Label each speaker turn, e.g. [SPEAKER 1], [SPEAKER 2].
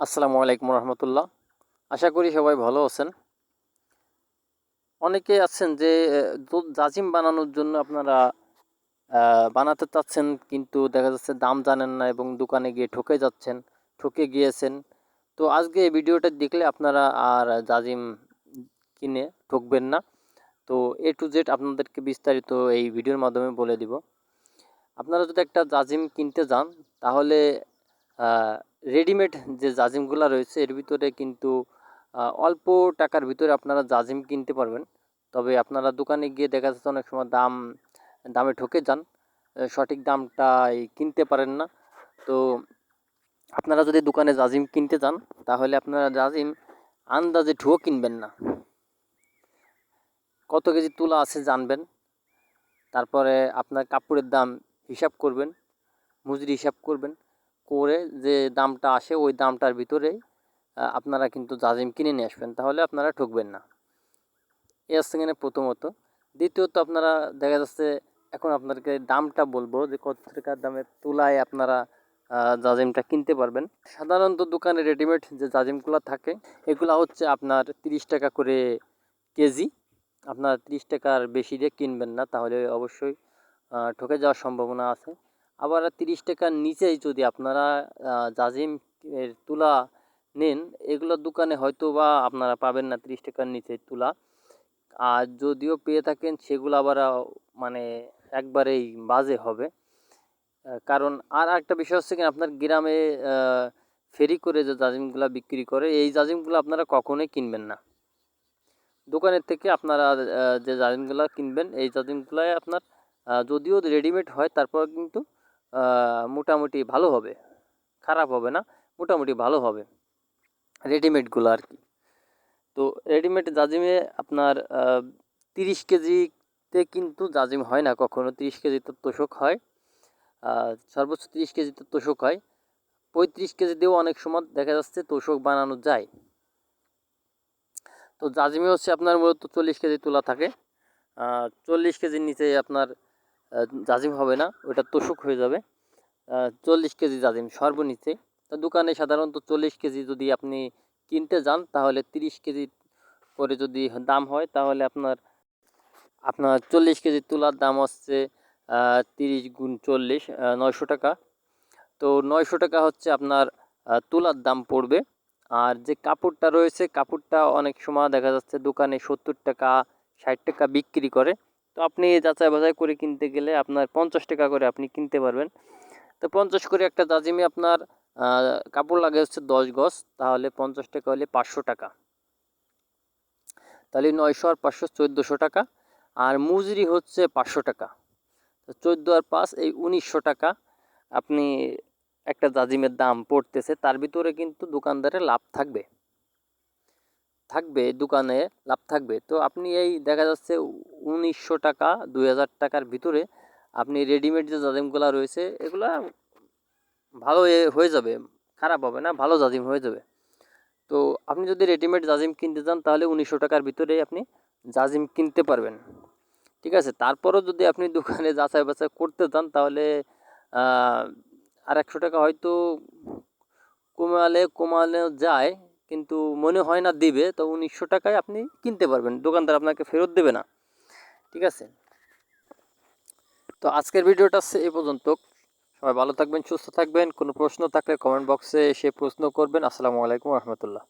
[SPEAKER 1] আসসালামু আলাইকুম রহমতুল্লাহ। আশা করি সবাই ভালো আছেন। অনেকে আছেন যে দুধ জাজিম বানানোর জন্য আপনারা বানাতে চাচ্ছেন কিন্তু দেখা যাচ্ছে দাম জানেন না এবং দোকানে গিয়ে ঠকে যাচ্ছেন, ঠকে গিয়েছেন। তো আজকে এই ভিডিওটা দেখলে আপনারা আর জাজিম কিনে ঠকবেন না। তো এ টু জেড আপনাদেরকে বিস্তারিত এই ভিডিওর মাধ্যমে বলে দিব। আপনারা যদি একটা জাজিম কিনতে যান, তাহলে রেডিমেড যে জাজিমগুলো রয়েছে, এর ভিতরে কিন্তু অল্প টাকার ভিতরে আপনারা জাজিম কিনতে পারবেন। তবে আপনারা দোকানে গিয়ে দেখা যাচ্ছে অনেক সময় দাম, দামে ঠকে যান। সঠিক দামটাই কিনতে পারেন না। তো আপনারা যদি দোকানে জাজিম কিনতে চান তাহলে আপনারা জাজিম আন্দাজে ঠুয়ো কিনবেন না। কত কেজি তুলা আছে জানবেন। তারপরে আপনার কাপড়ের দাম হিসাব করবেন, মজুরি হিসাব করবেন। করে যে দামটা আসে ওই দামটার ভিতরে আপনারা কিন্তু জাজিম কিনে নিয়ে আসবেন, তাহলে আপনারা ঠকবেন না। এ আসছে এখানে প্রথমত। দ্বিতীয়ত আপনারা দেখা যাচ্ছে এখন আপনাদেরকে দামটা বলব যে কত টাকার দামের তুলায় আপনারা জাজিমটা কিনতে পারবেন। সাধারণত দোকানে রেডিমেড যে জাজিমগুলো থাকে, এগুলো হচ্ছে আপনার তিরিশ টাকা করে কেজি। আপনার তিরিশ টাকার বেশি দিয়ে কিনবেন না, তাহলে অবশ্যই ঠকে যাওয়ার সম্ভাবনা আছে। আবার তিরিশ টাকার নিচেই যদি আপনারা জাজিম এর তুলা নেন এগুলো দোকানে হয়তো বা আপনারা পাবেন না তিরিশ টাকার নিচে তুলা। আর যদিও পেয়ে থাকেন, সেগুলো আবার মানে একবারেই বাজে হবে। কারণ আর একটা বিষয় হচ্ছে কি, আপনার গ্রামে ফেরি করে যে জাজিমগুলো বিক্রি করে, এই জাজিমগুলো আপনারা কখনোই কিনবেন না। দোকানের থেকে আপনারা যে জাজিমগুলো কিনবেন, এই জাজিমগুলাই আপনার যদিও রেডিমেড হয় তারপর কিন্তু মোটামুটি ভালো হবে। খারাপ হবে না, মোটামুটি ভালো হবে। রেডিমেডগুলো আর কি। তো রেডিমেড জাজিমে আপনার তিরিশ কেজিতে কিন্তু জাজিম হয় না কখনো। তিরিশ কেজিতে তোষক হয়। সর্বোচ্চ তিরিশ কেজিতে তোষক হয়। পঁয়ত্রিশ কেজি দিয়েও অনেক সময় দেখা যাচ্ছে তোষক বানানো যায়। তো জাজিমে হচ্ছে আপনার মূলত চল্লিশ কেজি তোলা থাকে। চল্লিশ কেজির নিচে আপনার জাজিম হবে না, ওটা তোষক হয়ে যাবে। চল্লিশ কেজি জাজিম সর্বনিচে। তো দোকানে সাধারণত চল্লিশ কেজি যদি আপনি কিনতে যান, তাহলে তিরিশ কেজি করে যদি দাম হয়, তাহলে আপনার আপনার চল্লিশ কেজি তুলার দাম হচ্ছে তিরিশ গুণ চল্লিশ নয়শো টাকা। তো নয়শো টাকা হচ্ছে আপনার তুলার দাম পড়বে। আর যে কাপড়টা রয়েছে, কাপড়টা অনেক সময় দেখা যাচ্ছে দোকানে সত্তর টাকা, ষাট টাকা বিক্রি করে। তো আপনি যাচাই বাছাই করে কিনতে গেলে আপনার পঞ্চাশ টাকা করে আপনি কিনতে পারবেন। তো পঞ্চাশ করে একটা জাজিমে আপনার কাপড় লাগে হচ্ছে দশ গজ, তাহলে পঞ্চাশ টাকা হলে পাঁচশো টাকা। তাহলে নয়শো আর পাঁচশো চোদ্দোশো টাকা, আর মজুরি হচ্ছে পাঁচশো টাকা। চোদ্দ আর পাঁচ, এই উনিশশো টাকা আপনি একটা জাজিমের দাম পড়তেছে, তার ভিতরে কিন্তু দোকানদারের লাভ থাকবে। থাকবে, দোকানে লাভ থাকবে। তো আপনি এই দেখা যাচ্ছে উনিশশো টাকা, দুই হাজার টাকার ভিতরে আপনি রেডিমেড যে জাজিমগুলো রয়েছে, এগুলা ভালো হয়ে যাবে। খারাপ হবে না, ভালো জাজিম হয়ে যাবে। তো আপনি যদি রেডিমেড জাজিম কিনতে চান, তাহলে উনিশশো টাকার ভিতরে আপনি জাজিম কিনতে পারবেন। ঠিক আছে? তারপরও যদি আপনি দোকানে যাচাই বাছাই করতে চান, তাহলে আর একশো টাকা হয়তো কমালে কমানো যায় কিন্তু মনে হয় না দেবে, তো উনিশশো টাকায় আপনি কিনতে পারবেন। দোকানদার আপনাকে ফেরত দেবে না। ঠিক আছে? তো আজকের ভিডিওটা এ পর্যন্ত। সবাই ভালো থাকবেন, সুস্থ থাকবেন। কোনো প্রশ্ন থাকলে কমেন্ট বক্সে এসে প্রশ্ন করবেন। আসসালামু আলাইকুম রহমতুল্লাহ।